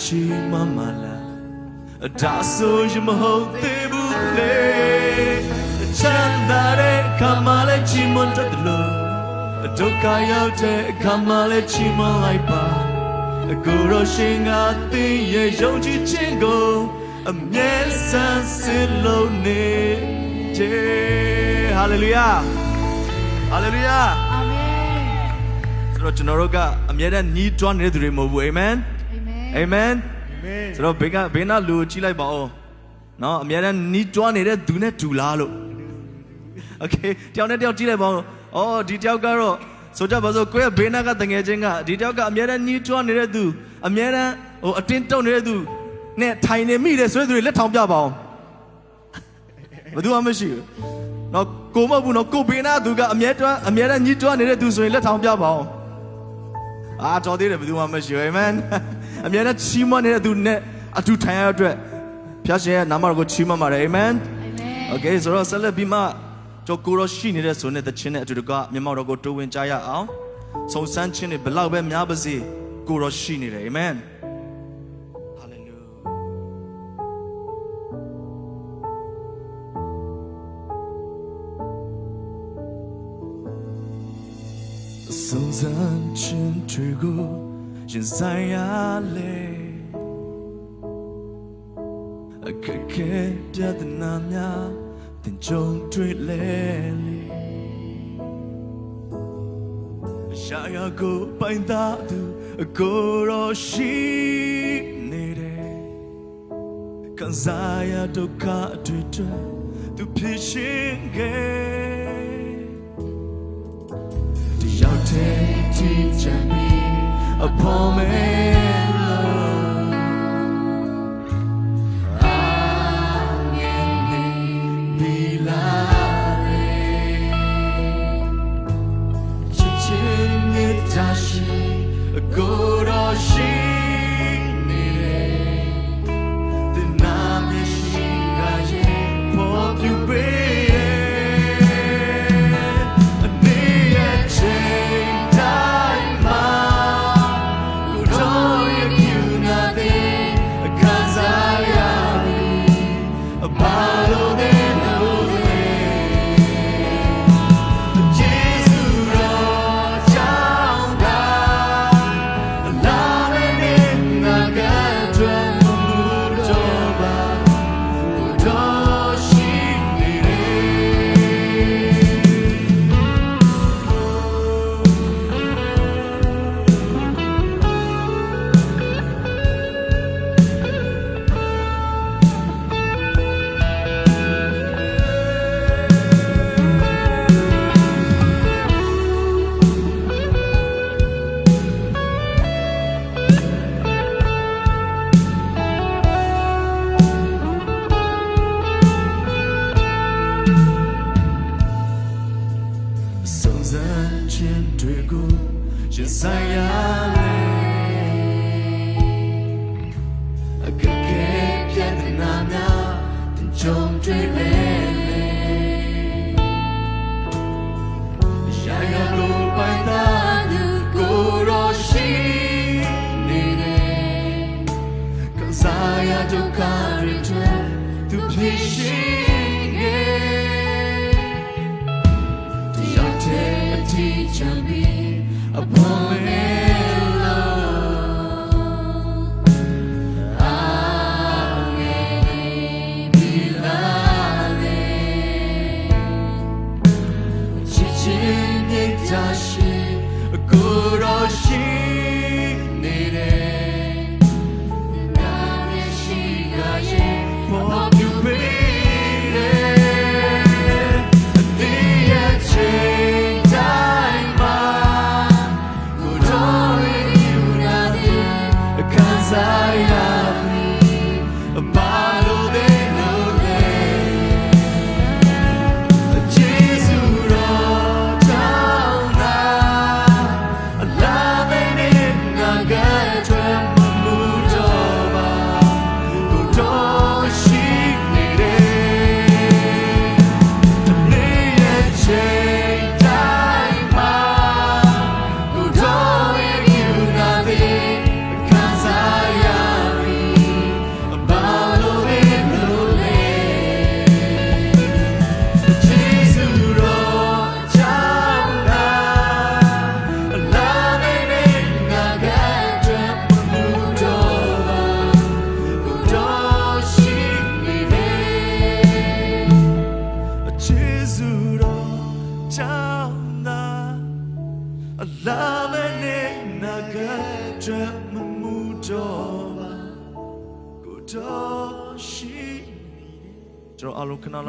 ချီမမလာဒါဆိုရင်မဟုတ်သေးဘူးလေချမ်းသာတဲ့ခါမှလည်းချီမွန်တတ်တယ်လို့ဒုက္ခရောက်တဲ့အခါမှလည်းချီမွန်လိုက်ပါကိုယ်တော်ရှင်ကသင်ရဲ့ယုံကြည်ခြင်းကိုအမြဲဆန်းစစ်လို့နေတယ်ဟာလေလုယာဟာလေလုယာအာမင်ဆိုတော့ကျွန်တော်တို့ကအမြဲတမ်းညီးတွားနေတဲ့သူတွေမဟုတ်ဘူးအာမင် အာမင် အာမင်ဆိုတော့ဘေကဘေနာလူကိုကြည့်လိုက်ပါဦးနော်အမြဲတမ်းနီးတွားနေတဲ့သူနဲ့တူလားလို့โอเคတယောက်နဲ့တယောက်ကြည့်လိုက်ပါဦးအော်ဒီတယောက်ကတော့ဆိုကြပါစို့ကိုယ့်ရဲ့ဘေနာကတငယ်ချင်းကဒီတယောက်ကအမြဲတမ်းနီးတွားနေတဲ့သူအမြဲတမ်းဟိုအတင်းတုံနေတဲ့သူနဲ့ထိုင်နေမိတယ်ဆိုတဲ့သူတွေလက်ထောင်ပြပါအောင်ဘယ်သူမှမရှိဘူးနော်ကိုမဟုတ်ဘူးနော်ကိုဘေနာသူကအမြဲတွားအမြဲတမ်းညီးတွားနေတဲ့သူဆိုရင်လက်ထောင်ပြပါအောင် အာတော်သေးတယ်ဘယ်သူမှမရှိဘူးအာမင် အမြဲတမ်းချီးမွမ်းနေတဲ့သူနဲ့အတူထိုင်ရတဲ့အတွက်ဖျားရှင်ရဲ့နာမတော်ကိုချီးမွမ်းပါတယ်အာမင် အာမင် โอเคဆိုတော့ဆက်လက်ပြီးမှကြောကိုရောရှိနေတဲ့ဆိုတဲ့တခြင်းနဲ့အတူတကမျက်မှောက်တော်ကိုတိုးဝင်ကြရအောင်ဆုံစမ်းခြင်းတွေဘလောက်ပဲများပါစေကိုရောရှိနေတယ်အာမင်ဟာလေလုဆုံစမ်းခြင်းတွေကို ရင်ဆိုင်ရလေအခက်ခဲပြဿနာများတင်ကြုံတွေ့လဲလေရှာရကိုပိုင်သားသူအကိုရောရှိနေတယ်ခံစားရဒုက္ခအတွေ့အကြုံသူဖြစ်ရှင်ခဲ့တယောက်တည်းကြည်ချမ်းပြီး အဖော် အကကဲပြတ်တဲ့နာများတင်ကြုံတွေ့လေရာရာလိုပိုင်တာသူကိုရောရှိနေတယ်ကစားရဒုက္ခတွေတွေ့သူဖြစ်ရှိခဲ့ The eternity shall be upon me, မယ့်နေနာကကြမမှုတော့ပါကိုတော့ရှိကျွန်တော်အလုံးခဏလောက်